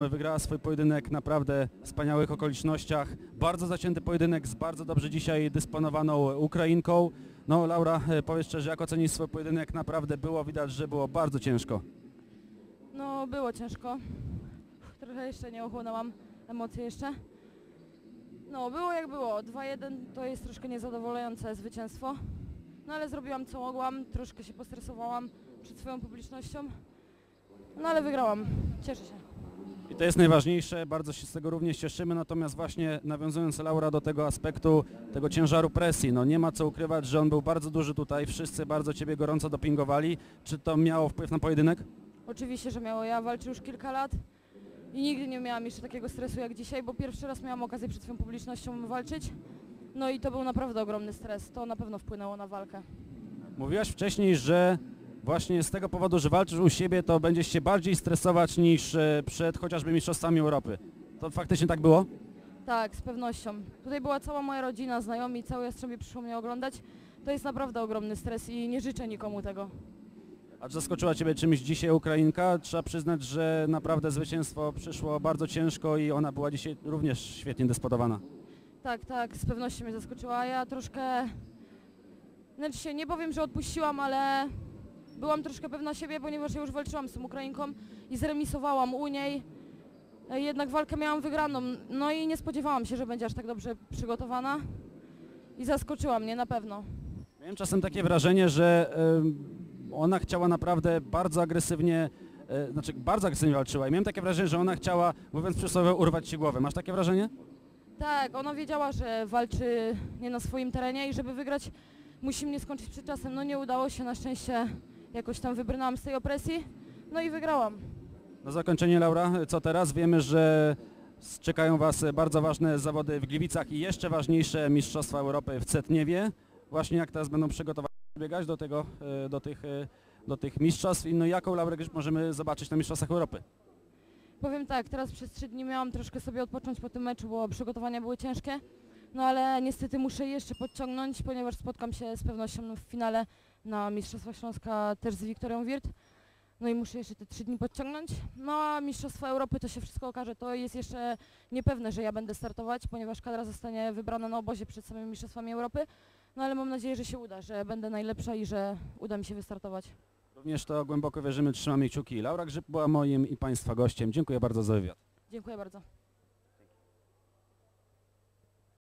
Wygrała swój pojedynek naprawdę w wspaniałych okolicznościach. Bardzo zacięty pojedynek z bardzo dobrze dzisiaj dysponowaną Ukrainką. No Laura, e, powiedz szczerze, jak ocenisz swój pojedynek? Naprawdę było widać, że było bardzo ciężko. No, było ciężko. Trochę jeszcze nie ochłonęłam emocje jeszcze. No, było jak było. 2-1 to jest troszkę niezadowalające zwycięstwo. No ale zrobiłam co mogłam, troszkę się postresowałam przed swoją publicznością. No ale wygrałam. Cieszę się. I to jest najważniejsze, bardzo się z tego również cieszymy, natomiast właśnie nawiązując Laura do tego aspektu, tego ciężaru presji, no nie ma co ukrywać, że on był bardzo duży tutaj, wszyscy bardzo Ciebie gorąco dopingowali. Czy to miało wpływ na pojedynek? Oczywiście, że miało. Ja walczę już kilka lat i nigdy nie miałam jeszcze takiego stresu jak dzisiaj, bo pierwszy raz miałam okazję przed swoją publicznością walczyć. No i to był naprawdę ogromny stres. To na pewno wpłynęło na walkę. Mówiłaś wcześniej, że właśnie z tego powodu, że walczysz u siebie, to będziesz się bardziej stresować niż e, przed chociażby Mistrzostwami Europy. To faktycznie tak było? Tak, z pewnością. Tutaj była cała moja rodzina, znajomi, całe Jastrzębie przyszło mnie oglądać. To jest naprawdę ogromny stres i nie życzę nikomu tego. A czy zaskoczyła Ciebie czymś dzisiaj Ukrainka? Trzeba przyznać, że naprawdę zwycięstwo przyszło bardzo ciężko i ona była dzisiaj również świetnie dysponowana. Tak, tak, z pewnością mnie zaskoczyła. Ja troszkę, znaczy się nie powiem, że odpuściłam, ale byłam troszkę pewna siebie, ponieważ ja już walczyłam z tą Ukrainką i zremisowałam u niej. E, Jednak walkę miałam wygraną, no i nie spodziewałam się, że będzie aż tak dobrze przygotowana i zaskoczyła mnie na pewno. Miałem czasem takie wrażenie, że ona chciała naprawdę bardzo agresywnie, e, znaczy bardzo agresywnie walczyła i miałem takie wrażenie, że ona chciała, mówiąc przysłowiowo, urwać Ci głowę. Masz takie wrażenie? Tak, ona wiedziała, że walczy nie na swoim terenie i żeby wygrać musi mnie skończyć przed czasem. No nie udało się, na szczęście jakoś tam wybrnęłam z tej opresji, no i wygrałam. Na zakończenie Laura, co teraz? Wiemy, że czekają Was bardzo ważne zawody w Gliwicach i jeszcze ważniejsze Mistrzostwa Europy w Cetniewie. Właśnie jak teraz będą przygotować biegać do, tego, e, do, tych, e, do tych mistrzostw i no jaką Laurę możemy zobaczyć na Mistrzostwach Europy? Powiem tak, teraz przez trzy dni miałam troszkę sobie odpocząć po tym meczu, bo przygotowania były ciężkie. No ale niestety muszę jeszcze podciągnąć, ponieważ spotkam się z pewnością w finale na Mistrzostwach Śląska też z Wiktorią Wirt. No i muszę jeszcze te trzy dni podciągnąć. No a Mistrzostwa Europy to się wszystko okaże. To jest jeszcze niepewne, że ja będę startować, ponieważ kadra zostanie wybrana na obozie przed samymi Mistrzostwami Europy. No ale mam nadzieję, że się uda, że będę najlepsza i że uda mi się wystartować. Również to głęboko wierzymy, trzymamy kciuki. Laura Grzyb była moim i Państwa gościem. Dziękuję bardzo za wywiad. Dziękuję bardzo.